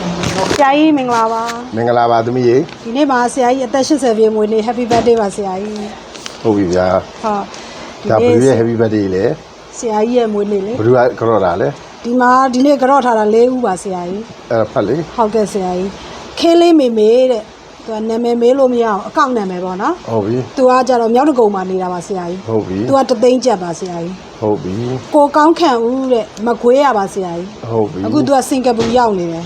ဆရာကြီးမင်္ဂလာပါမင်္ဂလာပါသမီးရေဒီနေ့မှာဆရာကြီးအသက်80ပြည့်မွေးနေ့ Happy Birthday ပါဆရာကြီးဟုတ်ပြီဗျာဟုတ်ဒါဘယ်လိုရဲ့ heavy birthday လဲဆရာကြီးရဲ့မွေးနေ့လေဘယ်လိုကကြော့တာလဲဒီမှာဒီနေ့ကြော့ထားတာ၄ဦးပါဆရာကြီးအဲ့ဒါဖတ်လေဟုတ်ကဲ့ဆရာကြီးခေးလေးမေမေတဲ့သူကနာမည်မေးလို့မရအောင်အကောင့်နာမည်ပေါ့နော်ဟုတ်ပြီသူကကြတော့မြောက်တကုံမှာနေတာပါဆရာကြီးဟုတ်ပြီသူကတသိန်းကျပ်ပါဆရာကြီးဟုတ်ပြီကိုကောင်းခံဦးတဲ့မကွေးရပါဆရာကြီးဟုတ်ပြီအခုသူကစင်ကာပူရောက်နေတယ်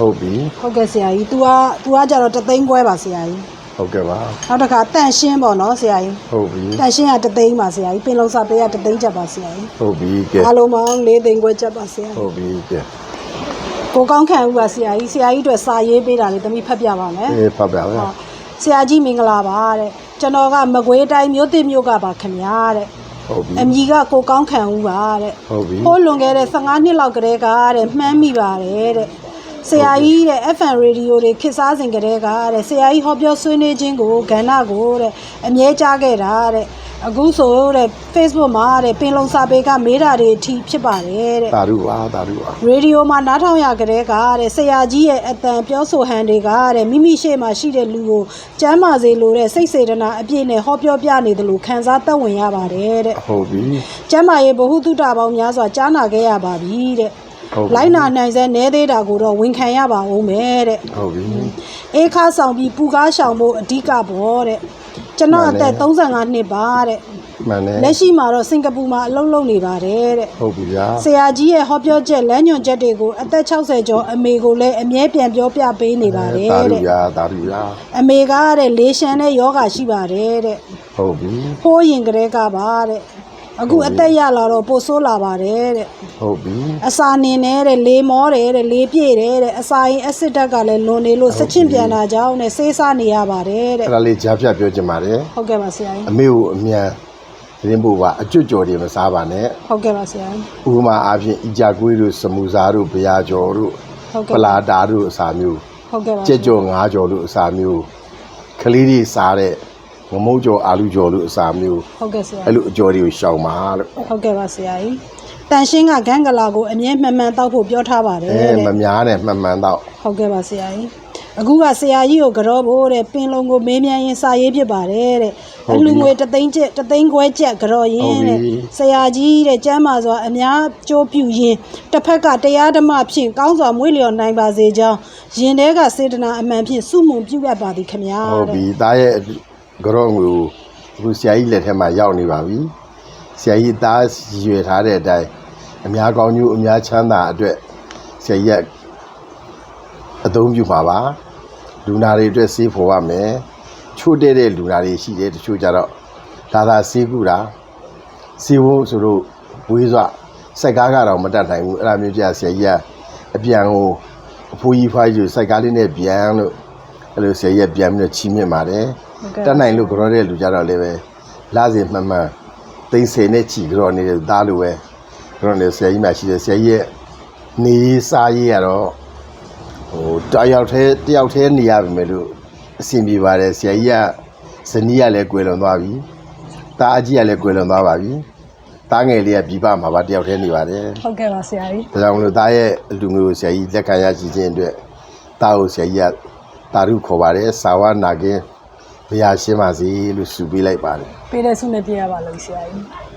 ဟုတ်ပြီဟုတ်ကဲ့ဆရာကြီး तू က तू ကကြတော့တသိန်းခွဲပါဆရာကြီးဟုတ်ကဲ့ပါနောက်တစ်ခါတန့်ရှင်းပေါ့နော်ဆရာကြီးဟုတ်ပြီတန့်ရှင်းကတသိန်းပါဆရာကြီးပင်လုံးစာပေးကတသိန်းချက်ပါဆရာကြီးဟုတ်ပြီကဲအားလုံးပေါင်း၄သိန်းခွဲချက်ပါဆရာကြီးဟုတ်ပြီကဲကိုကောင်းခံဦးပါဆရာကြီးဆရာကြီးအတွက်စာရေးပေးတာလေးတမိဖတ်ပြပါမယ်အေးဖတ်ပါဗျာဟုတ်ဆရာကြီးမင်္ဂလာပါတဲ့ကျွန်တော်ကမကွေးတိုင်းမြို့သစ်မြို့ကပါခင်ဗျာတဲ့ဟုတ်ပြီအမည်ကကိုကောင်းခံဦးပါတဲ့ဟုတ်ပြီဟိုးလွန်ခဲ့တဲ့15နှစ်လောက်ကတည်းကတဲ့မှန်းမိပါတယ်တဲ့ ဆရာကြီးတဲ့ FM radio တွေခေတ်စားစဉ်ကတည်းကတဲ့ဆရာကြီးဟောပြောဆွေးနွေးခြင်းကိုကဏ္ဍကိုတဲ့အမြဲကြားခဲ့တာတဲ့အခုဆိုတဲ့ Facebook မှာတဲ့ပင်လုံစာပေကမေးတာတွေအထိဖြစ်ပါတယ်တဲ့တာရုပါတာရုပါရေဒီယိုမှာနားထောင်ရကြတဲ့ကတဲ့ဆရာကြီးရဲ့အတန်ပြောဆိုဟန်တွေကတဲ့မိမိရှေ့မှာရှိတဲ့လူကိုကျမ်းမာစေလိုတဲ့စိတ်စေတနာအပြည့်နဲ့ဟောပြောပြနေတယ်လို့ခံစားသက်ဝင်ရပါတယ်တဲ့ဟုတ်ပြီကျမ်းမာရေးဗဟုသုတပေါင်းများစွာကြားနာခဲ့ရပါပြီတဲ့ဟုတ်ပြီ လိုက်နာနိုင်စဲနဲသေးတာကိုတော့ဝန်ခံရပါဦးမယ်တဲ့ဟုတ်ပြီအေးခါဆောင်ပြီးပူကားရှောင်ဖို့အဓိကပေါ့တဲ့ကျွန်တော်အသက်35နှစ်ပါတဲ့မှန်တယ်လက်ရှိမှာတော့စင်ကာပူမှာအလုပ်လုပ်နေပါတယ်တဲ့ဟုတ်ပြီဗျာဆရာကြီးရဲ့ဟောပြောချက်လမ်းညွှန်ချက်တွေကိုအသက်60ကျော်အမေကိုလည်းအမြဲပြန်ပြောပြပေးနေပါတယ်တာရုတဲ့ဗျာတာရုဗျာအမေကတဲ့လေရှမ်းတဲ့ယောဂရှိပါတယ်တဲ့ဟုတ်ပြီဟိုးရင်ကလေးကပါတဲ့ အခုအသက်ရလာတော့ပိုဆိုးလာပါတယ်တဲ့ဟုတ်ပြီအစာနင်းနေတဲ့လေမောတယ်တဲ့လေပြည့်တယ်တဲ့အစာရင်အစစ်ဓာတ်ကလည်းလွန်နေလို့စချင်ပြန်လာကြောင်းနဲ့ဆေးစားနေရပါတယ်တဲ့အဲ့ဒါလေးကြားဖြတ်ပြောချင်ပါတယ်ဟုတ်ကဲ့ပါဆရာကြီးအမေကိုအမြန်သတင်းပို့ပါအကျွတ်ကြော်တွေမစားပါနဲ့ဟုတ်ကဲ့ပါဆရာကြီးဥပမာအားဖြင့်အီကြကွေးတို့စမူစာတို့ဗျာကျော်တို့ဟုတ်ပကဲ့လာတာတို့အစာမျိုးဟုတ်ကဲ့ပါကြက်ကြော်ငါးကြော်တို့အစာမျိုးကလေးတွေစားတဲ့ ငမုတ်ကြော်အာလူကြော်တို့အစာမျိုးဟုတ်ကဲ့ဆရာအဲ့လိုအကြော်တွေကိုရှောင်ပါလို့ဟုတ်ကဲ့ပါဆရာကြီးတန်ရှင်းကဂန်ဂလာကိုအမြဲမှန်မှန်တောက်ဖို့ပြောထားပါတယ်အဲတဲ့မများနဲ့မှန်မှန်တော့ဟုတ်ကဲ့ပါဆရာကြီးအခုကဆရာကြီးကိုကြောဖို့တဲ့ပင်လုံကိုမေးမြန်းရင်စာရေးဖြစ်ပါတယ်တဲ့အလူငွေတသိန်းကျက်တသိန်းခွဲကျက်ကြောရင်တဲ့ဆရာကြီးတဲ့ကျမ်းမာစွာအများကြိုးပြူရင်တစ်ဖက်ကတရားဓမ္မဖြင့်ကောင်းစွာမွေးလျော်နိုင်ပါစေကြောင်းရင်ထဲကစေတနာအမှန်ဖြင့်စုမှုပြုရပါသည်ခမညာဟုတ်တဲ့ပြီသားရဲ့ ကြောငွေကိုအခုဆရာကြီးလက်ထက်မှာရောက်နေပါပြီဆရာကြီးသားရွယ်ထားတဲ့အတိုင်းအများကောင်းကျိုးအများချမ်းသာအတွက်ဆရာကြီးကအသုံးပြုပါပါလူနာတွေအတွက်စေးဖို့ရမယ်ချို့တဲ့တဲ့လူနာတွေရှိတယ်တချို့ကြတော့ဒါသာစေးကူတာစေးဖို့ဆိုတော့ဝေးစွစိုက်ကားကတော့မတတ်နိုင်ဘူးအဲ့ဒါမျိုးကြဆရာကြီးကအပြန်ကိုအဖိုးကြီးဖွားကြီးကိုစိုက်ကားလေးနဲ့ပြန်လို့အဲ့လိုဆရာကြီးကပြန်ပြီးတော့ချီးမြှင့်ပါတယ်ဟု တ်ကဲ့တတ်နိုင်လို့ကြောတဲ့လူကြတော့လည်းပဲလာစဉ်မှန်မှန်သိန်းဆယ်နဲ့ချီကြောနေတဲ့သားလိုပဲကြောနေဆရာကြီးမှရှိတယ်ဆရာကြီးရဲ့နေရေးစားရေးကတော့ဟိုတယောက်တည်းတယောက်တည်းနေရပါမယ်လို့အဆင်ပြေပါတယ်ဆရာကြီးကဇနီးကလည်းကွယ်လွန်သွားပြီတားအကြီးကလည်းကွယ်လွန်သွားပါပြီတားငယ်လေးကပြည်ပမှာပါတယောက်တည်းနေပါတယ်ဟုတ်ကဲ့ပါဆရာကြီးဒါကြောင့်မလို့သားရဲ့အလူမျိုးကိုဆရာကြီးလက်ခံရရှိခြင်းအတွက်သားကိုဆရာကြီးကတာရုခေါ်ပါတယ်စာဝနာကင်း ဘုရားရှင်းပါစေလို့ဆုပေးလိုက်ပါတယ်ပေးတဲ့ဆုနဲ့ပြရပါလို့ဆရာကြီး